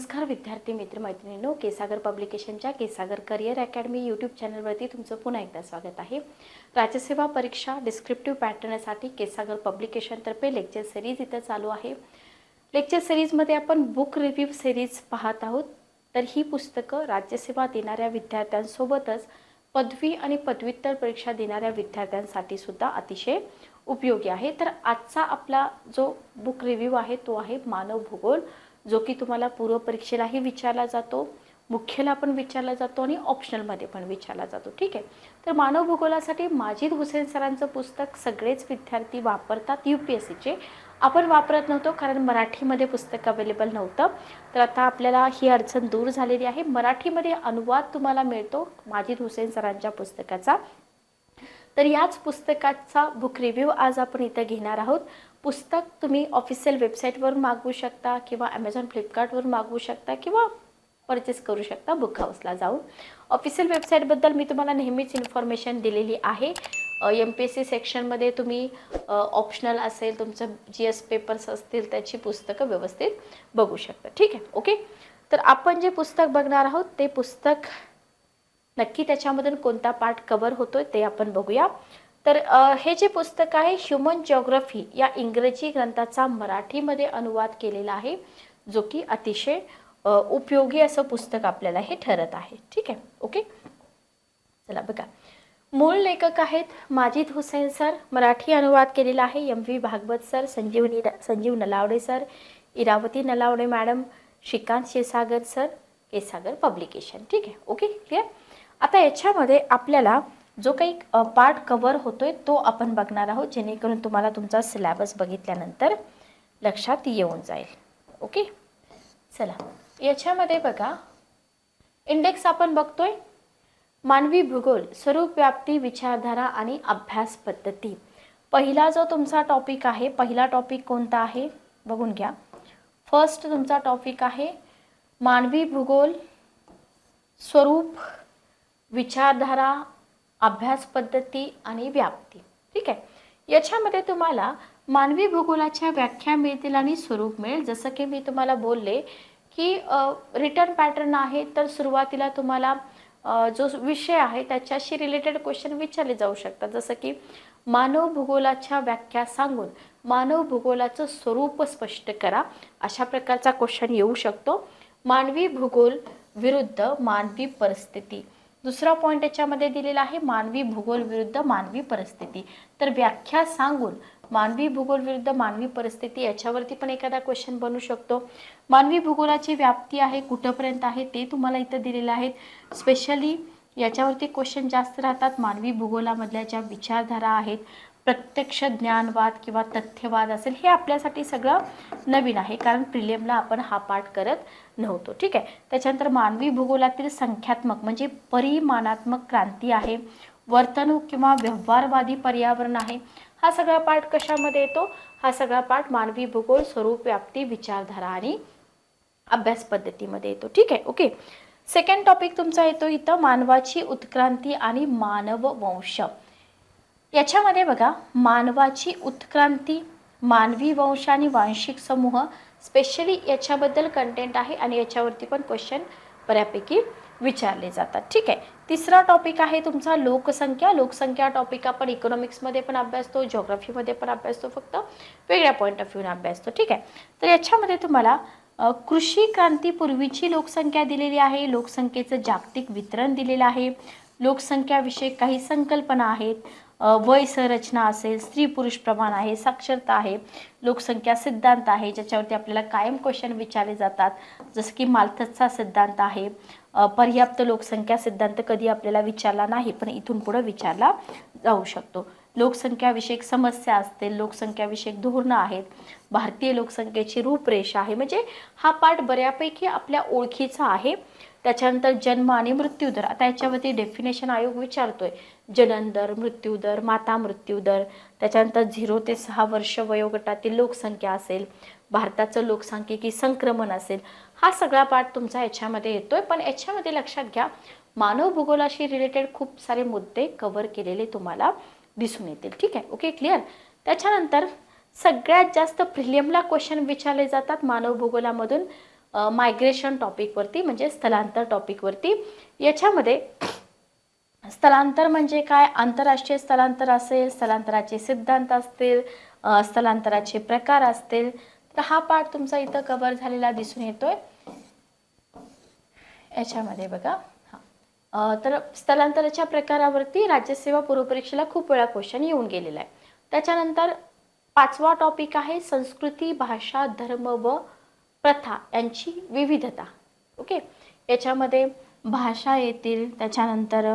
नमस्कार विद्यार्थी मित्रमैत्रिणींनो केसागर पब्लिकेशनच्या केसागर करिअर अकॅडमी यूट्यूब चॅनलवरती तुमचं पुन्हा एकदा स्वागत आहे. राज्यसेवा परीक्षा डिस्क्रिप्टिव्ह पॅटर्नसाठी केसागर पब्लिकेशनतर्फे लेक्चर सिरीज इथं चालू आहे. लेक्चर सिरीजमध्ये आपण बुक रिव्ह्यू सिरीज पाहत आहोत. तर ही पुस्तकं राज्यसेवा देणाऱ्या विद्यार्थ्यांसोबतच पदवी आणि पदव्युत्तर परीक्षा देणाऱ्या विद्यार्थ्यांसाठी सुद्धा अतिशय उपयोगी आहे. तर आजचा आपला जो बुक रिव्ह्यू आहे तो आहे मानव भूगोल. जो की तुम्हाला पूर्वपरीक्षेलाही विचारला जातो मुख्यला पण विचारला जातो आणि ऑप्शनलमध्ये पण विचारला जातो. ठीक आहे? तर मानव भूगोलासाठी माजिद हुसेन सरांचं पुस्तक सगळेच विद्यार्थी वापरतात यू पी एस सीचे. आपण वापरत नव्हतो कारण मराठीमध्ये पुस्तक अवेलेबल नव्हतं. तर आता आपल्याला ही अडचण दूर झालेली आहे. मराठीमध्ये अनुवाद तुम्हाला मिळतो माजिद हुसेन सरांच्या पुस्तकाचा. तर याच पुस्तकाचा बुक रिव्ह्यू आज आपण इथं घेणार आहोत. पुस्तक तुम्ही ऑफिशियल वेबसाईटवरून मागवू शकता किंवा ॲमेझॉन फ्लिपकार्टवरून मागवू शकता किंवा परचेस करू शकता बुक हाऊसला जाऊन. ऑफिशियल वेबसाईटबद्दल मी तुम्हाला नेहमीच इन्फॉर्मेशन दिलेली आहे. एम पी एस सी सेक्शनमध्ये तुम्ही ऑप्शनल असेल तुमचं जी एस पेपर्स असतील त्याची पुस्तकं व्यवस्थित बघू शकता. ठीक आहे? ओके तर आपण जे पुस्तक बघणार आहोत ते पुस्तक नक्की त्याच्यामधून कोणता पार्ट कवर होतोय ते आपण बघूया. तर हे जे पुस्तक आहे ह्युमन जॉग्रफी या इंग्रजी ग्रंथाचा मराठीमध्ये अनुवाद केलेला आहे जो की अतिशय उपयोगी असं पुस्तक आपल्याला हे ठरत आहे. ठीक आहे? ओके? चला बघा. मूळ लेखक आहेत माजिद हुसेन सर. मराठी अनुवाद केलेला आहे M V Bhagwat sir Sanjivani Sanjeev Nalawade sir Iravati Nalawade madam Shrikant Kshirsagar sir Ksagar publication. ठीक आहे? ओके? क्लिअर? आता याच्यामध्ये आपल्याला जो काही पार्ट कवर होतोय तो आपण बघणार आहोत जेणेकरून तुम्हाला तुमचा सिलॅबस बघितल्यानंतर लक्षात येऊन जाईल. ओके चला. याच्यामध्ये बघा. इंडेक्स आपण बघतोय. मानवी भूगोल स्वरूप व्याप्ती विचारधारा आणि अभ्यास पद्धती. पहिला जो तुमचा टॉपिक आहे पहिला टॉपिक कोणता आहे? बघून घ्या. फर्स्ट तुमचा टॉपिक आहे मानवी भूगोल स्वरूप विचारधारा अभ्यास पद्धती आणि व्याप्ती. ठीक आहे? याच्यामध्ये तुम्हाला मानवी भूगोलाच्या व्याख्या मिळतील आणि स्वरूप मिळेल. जसं की मी तुम्हाला बोलले की रिटर्न पॅटर्न आहे तर सुरुवातीला तुम्हाला जो विषय आहे त्याच्याशी रिलेटेड क्वेश्चन विचारले जाऊ शकतात. जसं की मानव भूगोलाच्या व्याख्या सांगून मानव भूगोलाचं स्वरूप स्पष्ट करा. अशा प्रकारचा क्वेश्चन येऊ शकतो. मानवी भूगोल विरुद्ध मानवी परिस्थिती. दुसरा पॉईंट याच्यामध्ये दिलेला आहे मानवी भूगोल विरुद्ध मानवी परिस्थिती. तर व्याख्या सांगून मानवी भूगोल विरुद्ध मानवी परिस्थिती याच्यावरती पण एखादा क्वेश्चन बनू शकतो. मानवी भूगोलाची व्याप्ती आहे कुठंपर्यंत आहे ते तुम्हाला इथं दिलेलं आहे. स्पेशली याच्यावरती क्वेश्चन जास्त राहतात. मानवी भूगोलामधल्या ज्या विचारधारा आहेत प्रत्यक्ष ज्ञानवाद किंवा तथ्यवाद असेल हे आपल्यासाठी सगळं नवीन आहे. कारण प्रिलियमला आपण हा पाठ करत नव्हतो. ठीक आहे? त्याच्यानंतर मानवी भूगोलातील संख्यात्मक म्हणजे परिमाणात्मक क्रांती आहे वर्तणूक किंवा व्यवहारवादी पर्यावरण आहे. हा सगळा पाठ कशामध्ये येतो? हा सगळा पाठ मानवी भूगोल स्वरूप व्याप्ती विचारधारा आणि अभ्यास पद्धतीमध्ये येतो. ठीक आहे? ओके. सेकंड टॉपिक तुमचा येतो इथं मानवाची उत्क्रांती आणि मानव वंश. याच्यामध्ये बघा मानवाची उत्क्रांती मानवी वंश आणि वांशिक समूह स्पेशली याच्याबद्दल कंटेंट आहे आणि याच्यावरती पण क्वेश्चन बऱ्यापैकी विचारले जातात. ठीक आहे? तिसरा टॉपिक आहे तुमचा लोकसंख्या. लोकसंख्या टॉपिक आपण इकॉनॉमिक्समध्ये पण अभ्यासतो ज्योग्राफीमध्ये पण अभ्यासतो फक्त वेगळ्या पॉईंट ऑफ व्ह्यूने अभ्यासतो. ठीक आहे? तर याच्यामध्ये तुम्हाला कृषी क्रांतीपूर्वीची लोकसंख्या दिलेली आहे लोकसंख्येचं जागतिक वितरण दिलेलं आहे लोकसंख्याविषयक काही संकल्पना आहेत वय संरचना असेल स्त्री पुरुष प्रमाण आहे साक्षरता आहे लोकसंख्या सिद्धांत आहे ज्याच्यावरती आपल्याला कायम क्वेश्चन विचारले जातात. जसं की मालथसचा सिद्धांत आहे. पर्याप्त लोकसंख्या सिद्धांत कधी आपल्याला विचारला नाही पण इथून पुढे विचारला जाऊ शकतो. लोकसंख्याविषयक समस्या असतील लोकसंख्याविषयक धोरणं आहेत भारतीय लोकसंख्येची रूपरेषा आहे म्हणजे हा पाठ बऱ्यापैकी आपल्या ओळखीचा आहे. त्याच्यानंतर जन्म आणि मृत्यूदर आता याच्यावरती डेफिनेशन आयोग विचारतोय. जननदर मृत्यूदर माता मृत्यूदर त्याच्यानंतर झिरो ते सहा वर्ष वयोगटातील लोकसंख्या असेल भारताचं लोकसंख्येकी संक्रमण असेल हा सगळा पाठ तुमचा याच्यामध्ये येतोय. पण याच्यामध्ये लक्षात घ्या मानव भूगोलाशी रिलेटेड खूप सारे मुद्दे कव्हर केलेले तुम्हाला दिसून येतील. ठीक आहे? ओके क्लिअर त्याच्यानंतर सगळ्यात जास्त प्रिलियमला क्वेश्चन विचारले जातात मानव भूगोलामधून. मायग्रेशन टॉपिकवरती म्हणजे स्थलांतर टॉपिकवरती याच्यामध्ये स्थलांतर म्हणजे काय? आंतरराष्ट्रीय स्थलांतर असेल स्थलांतराचे सिद्धांत असतील स्थलांतराचे प्रकार असतील. तर हा पाठ तुमचा इथं कव्हर झालेला दिसून येतोय. याच्यामध्ये बघा. हा. तर स्थलांतराच्या प्रकारावरती राज्यसेवा पूर्वपरीक्षेला खूप वेळा क्वेश्चन येऊन गेलेला आहे. त्याच्यानंतर पाचवा टॉपिक आहे संस्कृती भाषा धर्म व प्रथा यांची विविधता. ओके याच्यामध्ये भाषा येतील त्याच्यानंतर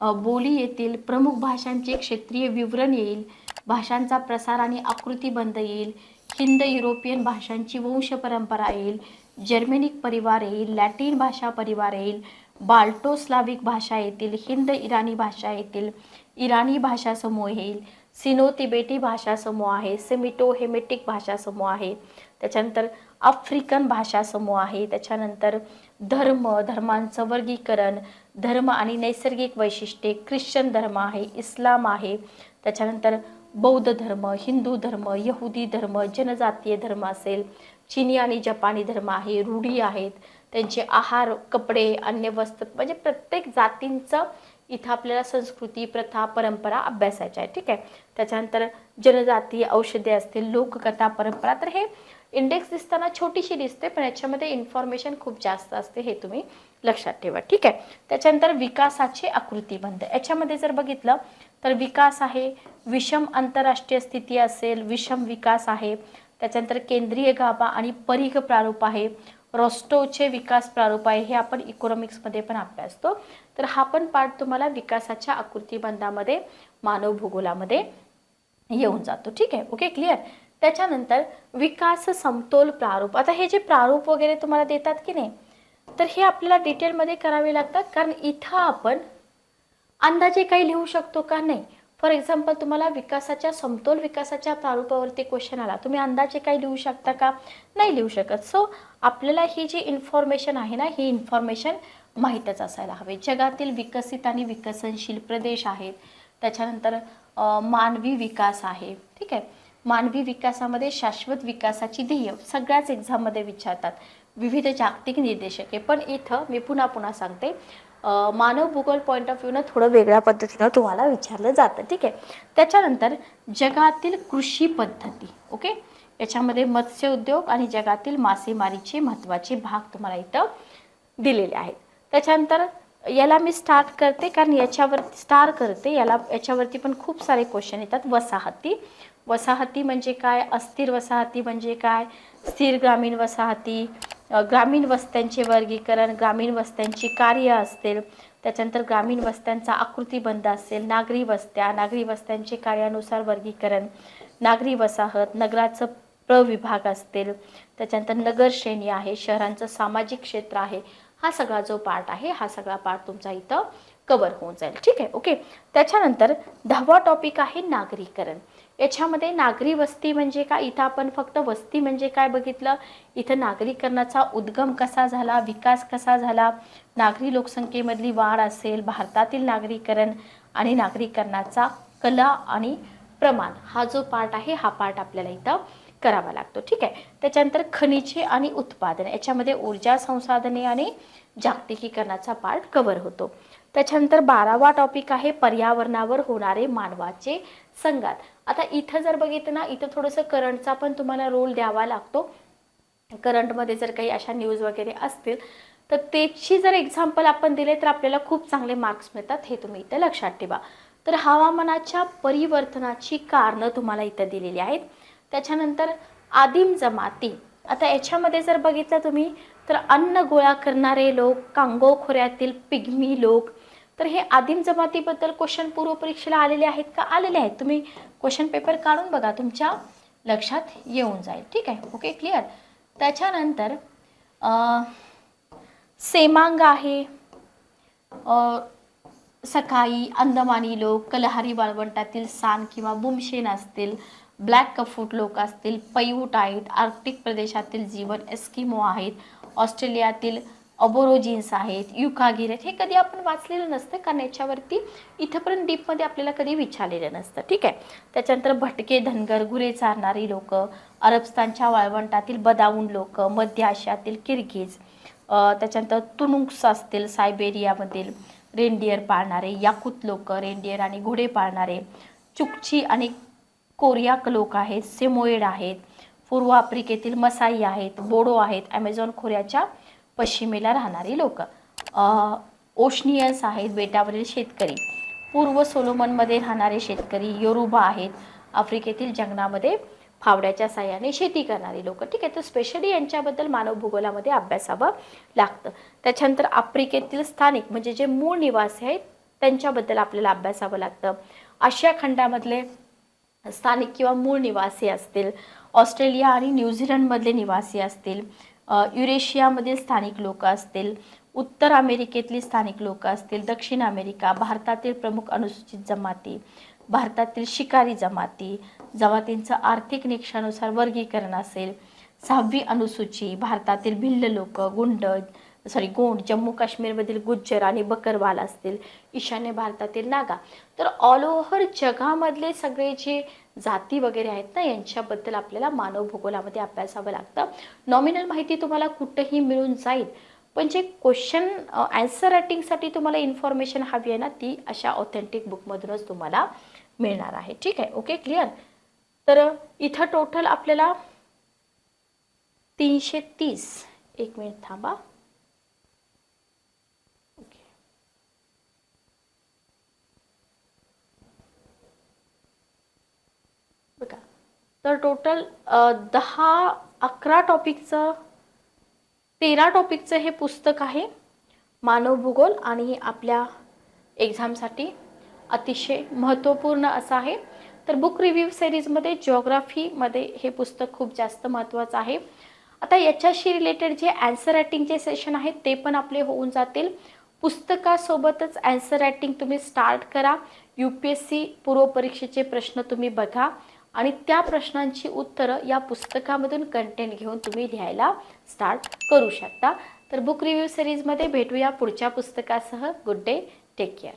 बोली येतील प्रमुख भाषांचे क्षेत्रीय विवरण येईल भाषांचा प्रसार आणि आकृतीबंध येईल हिंद युरोपियन भाषांची वंश परंपरा येईल जर्मेनिक परिवार येईल लॅटिन भाषा परिवार येईल बाल्टो स्लाविक भाषा येतील हिंद इराणी भाषा येतील इराणी भाषा समूह येईल सिनो तिबेटी भाषा समूह आहे सेमिटो हेमेटिक भाषा समूह आहे त्याच्यानंतर आफ्रिकन भाषा समूह आहे त्याच्यानंतर धर्म धर्मांचं वर्गीकरण धर्म आणि नैसर्गिक वैशिष्ट्ये ख्रिश्चन धर्म आहे इस्लाम आहे त्याच्यानंतर बौद्ध धर्म हिंदू धर्म यहुदी धर्म जनजातीय धर्म असेल चिनी आणि जपानी धर्म आहे रूढी आहेत त्यांचे आहार कपडे अन्य वस्त्र म्हणजे प्रत्येक जातींचं इथं आपल्याला संस्कृती प्रथा परंपरा अभ्यासायच्या आहे ठीक आहे? त्याच्यानंतर जनजाती औषधे असतील लोककथा परंपरा तर हे इंडेक्स दिसताना छोटीशी दिसते पण याच्यामध्ये इन्फॉर्मेशन खूप जास्त असते हे तुम्ही लक्षात ठेवा ठीक आहे? त्याच्यानंतर विकासाचे आकृतीबंध. याच्यामध्ये जर बघितलं तर विकास आहे विषम आंतरराष्ट्रीय स्थिती असेल विषम विकास आहे त्याच्यानंतर केंद्रीय गाभा आणि परीघ प्रारूप आहे रॉस्टोचे विकास प्रारूप आहे हे आपण इकॉनॉमिक्समध्ये पण अभ्यासतो तर हा पण पाठ तुम्हाला विकासाच्या आकृतीबंधामध्ये मानव भूगोलामध्ये येऊन जातो. ठीक आहे? ओके क्लिअर त्याच्यानंतर विकास समतोल प्रारूप. आता हे जे प्रारूप वगैरे तुम्हाला देतात की नाही तर हे आपल्याला डिटेलमध्ये करावे लागतात. कारण इथं आपण अंदाजे काही लिहू शकतो का? नाही. फॉर एक्झाम्पल तुम्हाला विकासाच्या समतोल विकासाच्या प्रारूपावरती क्वेश्चन आला. तुम्ही अंदाजे काही लिहू शकता का? नाही लिहू शकत. सो आपल्याला ही जी इन्फॉर्मेशन आहे ना ही इन्फॉर्मेशन माहीतच असायला हवे. जगातील विकसित आणि विकसनशील प्रदेश आहेत. त्याच्यानंतर मानवी विकास आहे. ठीक आहे? मानवी विकासामध्ये शाश्वत विकासाची ध्येय सगळ्याच एक्झाममध्ये विचारतात. विविध जागतिक निर्देशके पण इथं मी पुन्हा पुन्हा सांगते. मानव भूगोल पॉईंट ऑफ व्ह्यूनं थोडं वेगळ्या पद्धतीनं तुम्हाला विचारलं जातं ठीक आहे? त्याच्यानंतर जगातील कृषी पद्धती ओके? याच्यामध्ये मत्स्य उद्योग आणि जगातील मासेमारीचे महत्त्वाचे भाग तुम्हाला इथं दिलेले आहेत. त्याच्यानंतर याला मी स्टार्ट करते कारण याच्यावर स्टार करते याला याच्यावरती पण खूप सारे क्वेश्चन येतात. वसाहती. वसाहती म्हणजे काय? अस्थिर वसाहती म्हणजे काय? स्थिर ग्रामीण वसाहती. ग्रामीण वस्त्यांचे वर्गीकरण ग्रामीण वस्त्यांची कार्य असतील त्याच्यानंतर ग्रामीण वस्त्यांचा आकृतीबंध असेल नागरी वस्त्या नागरी वस्त्यांचे कार्यानुसार वर्गीकरण नागरी वसाहत नगराचं प्रविभाग असतील त्याच्यानंतर नगर श्रेणी आहे शहरांचं सामाजिक क्षेत्र आहे हा सगळा जो पार्ट आहे हा सगळा पार्ट तुमचा इथं कवर होऊन जाईल. ठीक आहे? ओके त्याच्यानंतर दहावा टॉपिक आहे नागरीकरण. याच्यामध्ये नागरी वस्ती म्हणजे काय? इथं आपण फक्त वस्ती म्हणजे काय बघितलं? इथं नागरीकरणाचा उद्गम कसा झाला? विकास कसा झाला? नागरी लोकसंख्येमधली वाढ असेल भारतातील नागरीकरण आणि नागरीकरणाचा कला आणि प्रमाण. हा जो पार्ट आहे हा पार्ट आपल्याला इथं करावा लागतो. ठीक आहे? त्याच्यानंतर खनिजे आणि उत्पादन. याच्यामध्ये ऊर्जा संसाधने आणि जागतिकीकरणाचा पार्ट कव्हर होतो. त्याच्यानंतर बारावा टॉपिक आहे पर्यावरणावर होणारे मानवाचे संघात. आता इथं जर बघितलं ना इथं थोडंसं करंटचा पण तुम्हाला रोल द्यावा लागतो. करंटमध्ये जर काही अशा न्यूज वगैरे असतील तर त्याची जर एक्झाम्पल आपण दिले तर आपल्याला खूप चांगले मार्क्स मिळतात हे तुम्ही इथं लक्षात ठेवा. तर हवामानाच्या परिवर्तनाची कारणं तुम्हाला इथं दिलेली आहेत. त्याच्यानंतर आदिम जमाती. आता याच्यामध्ये जर बघितलं तुम्ही तर अन्न गोळा करणारे लोक कांगो खोऱ्यातील पिग्मी लोक तर हे आदिम जमातीबद्दल क्वेश्चन पूर्वपरीक्षेला आलेले आहेत का? आलेले आहेत. तुम्ही क्वेश्चन पेपर काढून बघा. तुमच्या लक्षात येऊन जाईल. ठीक आहे? ओके क्लिअर त्याच्यानंतर सेमांग आहे. सकाळी अंदमानी लोक कलहारी वाळवंटातील सान किंवा बुमशेन असतील ब्लॅक कफूट लोक असतील पैऊट आहेत आर्क्टिक प्रदेशातील जीवन एस्किमो आहेत ऑस्ट्रेलियातील अबोरोजिन्स आहेत युकागिर आहेत हे कधी आपण वाचलेलं नसतं कारण याच्यावरती इथंपर्यंत डीपमध्ये आपल्याला कधी विचारलेलं नसतं. ठीक आहे? त्याच्यानंतर भटके धनगर गुरे चारणारी लोक अरबस्तानच्या वाळवंटातील बदाऊन लोक मध्य आशियातील किरगीज त्याच्यानंतर तुनुक्स असतील सायबेरियामधील रेनडियर पाळणारे याकुत लोक रेनडियर आणि घोडे पाळणारे चुकची आणि कोरियाक लोक आहेत सेमोएड आहेत पूर्व आफ्रिकेतील मसाई आहेत बोडो आहेत ॲमेझॉन खोऱ्याच्या पश्चिमेला राहणारी लोक. ओशनियन्स आहेत बेटावरील शेतकरी. पूर्व सोलोमनमध्ये राहणारे शेतकरी योरुबा आहेत. आफ्रिकेतील जंगलामध्ये फावड्याच्या साह्याने शेती करणारी लोक. ठीक आहे तर स्पेशली यांच्याबद्दल मानव भूगोलामध्ये अभ्यासावं लागतं. त्याच्यानंतर आफ्रिकेतील स्थानिक म्हणजे जे मूळ निवासी आहेत त्यांच्याबद्दल आपल्याला अभ्यासावं लागतं. आशिया खंडामधले स्थानिक किंवा मूळ निवासी असतील. ऑस्ट्रेलिया आणि न्यूझीलंडमधले निवासी असतील. युरेशियामधील स्थानिक लोक असतील उत्तर अमेरिकेतली स्थानिक लोक असतील दक्षिण अमेरिका भारतातील प्रमुख अनुसूचित जमाती भारतातील शिकारी जमाती जमातींचं आर्थिक निकषानुसार वर्गीकरण असेल सहावी अनुसूची भारतातील भिल्ल लोक गुंड सॉरी गोंड जम्मू काश्मीरमधील गुज्जर आणि बकरवाल असतील ईशान्य भारतातील नागा. तर ऑल ओव्हर जगामधले सगळे जे जाती वगैरे आहेत ना यांच्याबद्दल आपल्याला मानव भूगोलामध्ये अभ्यासावं लागतं. नॉमिनल माहिती तुम्हाला कुठंही मिळून जाईल पण जे क्वेश्चन ॲन्सर रायटिंगसाठी तुम्हाला इन्फॉर्मेशन हवी आहे ना ती अशा ऑथेंटिक बुकमधूनच तुम्हाला मिळणार आहे. ठीक आहे? ओके क्लिअर तर इथं टोटल आपल्याला तीनशे तीस. एक मिनिट थांबा ओके बघा तर टोटल दहा अकरा टॉपिकचं तेरा टॉपिकचं हे पुस्तक आहे. मानव भूगोल आणि आपल्या एक्झामसाठी अतिशय महत्त्वपूर्ण असं आहे. तर बुक रिव्ह्यू सिरीजमध्ये जिओग्राफीमध्ये हे पुस्तक खूप जास्त महत्त्वाचं आहे. आता याच्याशी रिलेटेड जे ॲन्सर रायटिंगचे सेशन आहेत ते पण आपले होऊन जातील. पुस्तकासोबतच ॲन्सर रायटिंग तुम्ही स्टार्ट करा. यू पी एस सी पूर्वपरीक्षेचे प्रश्न तुम्ही बघा. आणि त्या प्रश्नांची उत्तरं या पुस्तकामधून कंटेंट घेऊन तुम्ही लिहायला स्टार्ट करू शकता. तर बुक रिव्ह्यू सिरीजमध्ये भेटूया पुढच्या पुस्तकासह. Good day take care